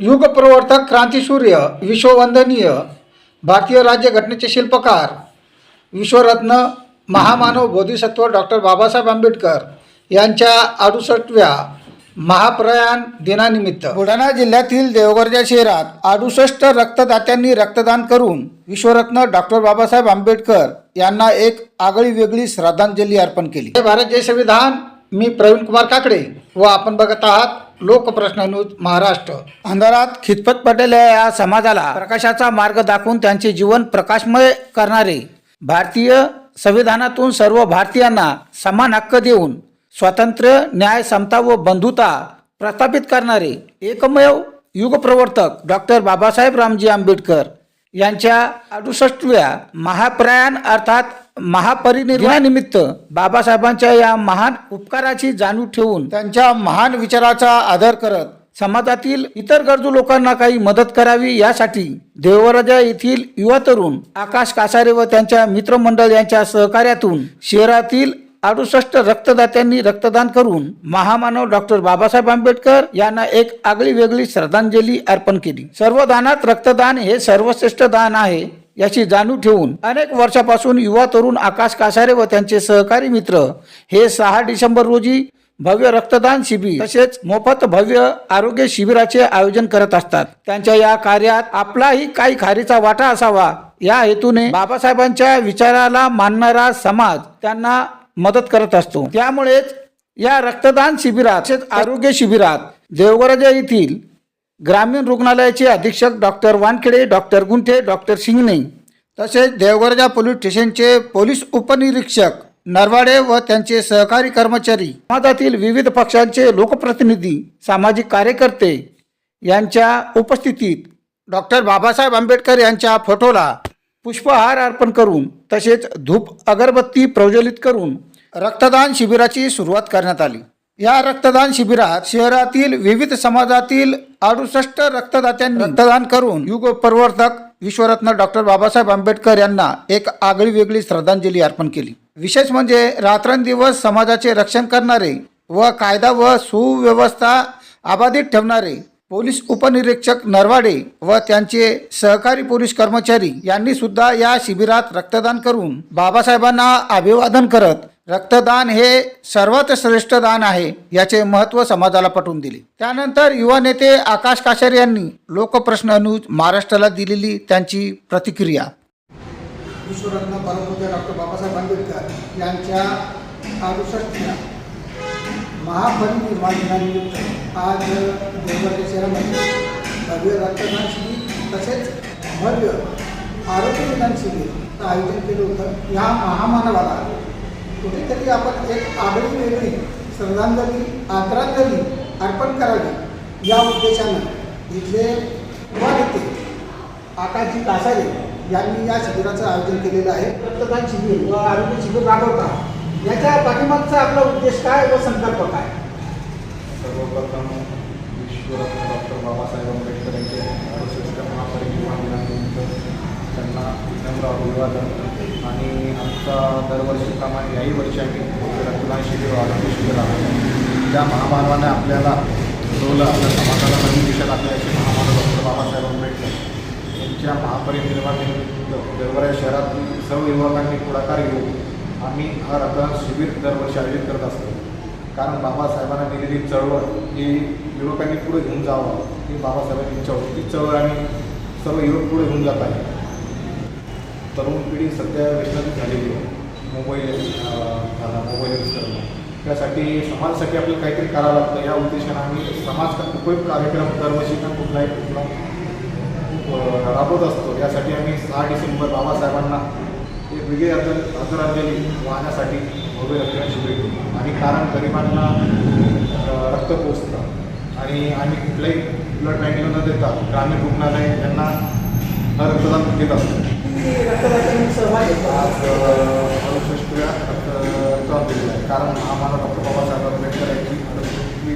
युगप्रवर्तक क्रांतीसूर्य विश्ववंदनीय भारतीय राज्यघटनेचे शिल्पकार विश्वरत्न महामानव बोधिसत्व डॉक्टर बाबासाहेब आंबेडकर यांच्या अडुसष्टव्या महाप्रयाण दिनानिमित्त. बुलढाणा जिल्ह्यातील देवगरजा शहरात अडुसष्ट रक्तदात्यांनी रक्तदान करून विश्वरत्न डॉक्टर बाबासाहेब आंबेडकर यांना एक आगळी वेगळी श्रद्धांजली अर्पण केली. हे भारत जय संविधान. मी प्रवीण कुमार काकडे व आपण बघत आहात लोकप्रश्न न्यूज महाराष्ट्र. अंधारात खितपत पडलेल्या या समाजाला प्रकाशाचा मार्ग दाखवून त्यांचे जीवन प्रकाशमय करणारे भारतीय संविधानातून सर्व भारतीयांना समान हक्क देऊन स्वातंत्र्य न्याय समता व बंधुता प्रस्थापित करणारे एकमेव युगप्रवर्तक डॉक्टर बाबासाहेब रामजी आंबेडकर. यांच्या अडुसष्टव्या महाप्रयाण अर्थात महापरिनिर्वाणानिमित्त बाबासाहेबांच्या या महान उपकाराची जाणीव ठेवून त्यांच्या महान विचाराचा आदर करत समाजातील इतर गरजू लोकांना काही मदत करावी यासाठी देवराजा येथील युवा तरुण आकाश कासारे व त्यांच्या मित्रमंडळ यांच्या सहकार्यातून शहरातील अडुसष्ट रक्तदात्यांनी रक्तदान करून महामानव डॉक्टर बाबासाहेब आंबेडकर यांना एक आगळी वेगळी श्रद्धांजली अर्पण केली. सर्व दानात रक्तदान हे सर्वश्रेष्ठ दान आहे याची जाणीव ठेवून अनेक वर्षापासून युवा तरुण आकाश कासारे व त्यांचे सहकारी मित्र हे सहा डिसेंबर रोजी भव्य रक्तदान शिबिर तसेच मोफत भव्य आरोग्य शिबिराचे आयोजन करत असतात. त्यांच्या या कार्यात आपलाही काही खारीचा वाटा असावा. या हेतूने बाबासाहेबांच्या विचाराला मानणारा समाज त्यांना मदत करत असतो. त्यामुळेच या रक्तदान शिबिरात तसेच आरोग्य शिबिरात देवगराजा येथील ग्रामीण रुग्णालयाचे अधीक्षक doctor Wankhede doctor Gunthe doctor Singane तसेच देवगरजा पोलीस स्टेशनचे पोलीस उपनिरीक्षक नरवाडे व त्यांचे सहकारी कर्मचारी समाजातील विविध पक्षांचे लोकप्रतिनिधी सामाजिक कार्यकर्ते यांच्या उपस्थितीत डॉक्टर बाबासाहेब आंबेडकर यांच्या फोटोला पुष्पहार अर्पण करून तसेच धूप अगरबत्ती प्रज्वलित करून रक्तदान शिबिराची सुरुवात करण्यात आली. या रक्तदान शिबिरात शहरातील विविध समाजातील अडुसष्ट रक्तदात्यांनी रक्तदान करून युग प्रवर्तक विश्वरत्न डॉक्टर बाबासाहेब आंबेडकर यांना एक आगळी वेगळी श्रद्धांजली अर्पण केली. विशेष म्हणजे रात्रंदिवस समाजाचे रक्षण करणारे व कायदा व सुव्यवस्था अबाधित ठेवणारे पोलीस उपनिरीक्षक नरवाडे व त्यांचे सहकारी पोलीस कर्मचारी यांनी सुद्धा या शिबिरात रक्तदान करून बाबासाहेबांना अभिवादन करत रक्तदान हे सर्वात श्रेष्ठ दान आहे याचे महत्त्व समाजाला पटवून दिले. त्यानंतर युवा नेते आकाश काशर यांनी लोकप्रश्न न्यूज महाराष्ट्राला दिलेली त्यांची प्रतिक्रिया. विश्वरत्न परमपूज्य डॉक्टर बाबासाहेब आंबेडकर यांच्या महापरिनिर्वाण दिनानिमित्त आज देवगड शहरामध्ये भव्य रक्तदान शिबिर तसेच भव्य आरोग्य निदान शिबिर आयोजन केलं होतं. या महामानवाला कुठेतरी आपण एक आगळी वेगळी श्रद्धांजली आदरांजली अर्पण करावी या उद्देशानं इथले युवा नेते आकाशजी कासारे यांनी या शिबिराचं आयोजन केलेलं आहे. रक्तदान शिबिर व आरोग्य शिबिर राबवतात. याच्या पाठीमागचा आपला उद्देश काय व संकल्प काय? सर्वप्रथम विश्वरत्न डॉक्टर बाबासाहेब आंबेडकर यांचे अडुसष्ट महापरिनिर्वाण दिनानिमित्त त्यांना विनम्र अभिवादन. आणि आमचा दरवर्षीप्रमाणे याही वर्षी आम्ही रक्तदान शिबिर व आरोग्य शिबिर आहोत त्या महामानवाने आपल्याला रोल आपल्या समाजाला नवीन दिशा लागली असे महामानव डॉक्टर बाबासाहेब आंबेडकर यांच्या महापरिनिर्वाणानिमित्त निमित्त शहरातील सर्व युवकांनी पुढाकार घेऊन आम्ही हा रक्तदान शिबिर दरवर्षी आयोजित करत असतो. कारण बाबासाहेबांना दिलेली चळवळ ही युवकांनी पुढे घेऊन जावं ही बाबासाहेबांची इच्छा होती ती चळवळ आणि सर्व युवक पुढे घेऊन जात आहे तरुण पिढी सध्या व्यसनात झालेली आहे. मोबाईल झाला मोबाईल यूज करणं त्यासाठी समाजासाठी आपल्याला काहीतरी करावं लागतं. या उद्देशाने आम्ही समाज उपयोग कार्यक्रम दरवर्षी का कुठलाही कुठला राबवत असतो. यासाठी आम्ही सहा डिसेंबर बाबासाहेबांना एक वेगळी आदर आदरांजली वाहण्यासाठी भव्य शिबिर घेऊ आणि कारण गरिबांना रक्त पोचतं. आणि आम्ही कुठल्याही ब्लड बँकेला न देता ग्रामीण रुग्णालय यांना हा रक्तदान देत असतो आज रक्तदान दिलेलं आहे. कारण महामानव डॉक्टर बाबासाहेब आंबेडकर यांची अडुसष्टवी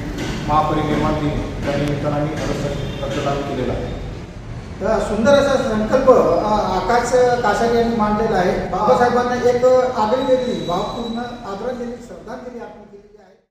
महापरिनिर्वाण दिन त्या निमित्तानं आम्ही रक्तदान केलेलं आहे. सुंदर असा संकल्प आकाश कासारे यांनी मांडलेला आहे. बाबासाहेबांना एक आगळी वेगळी भावपूर्ण आदरांजली श्रद्धांजली आपण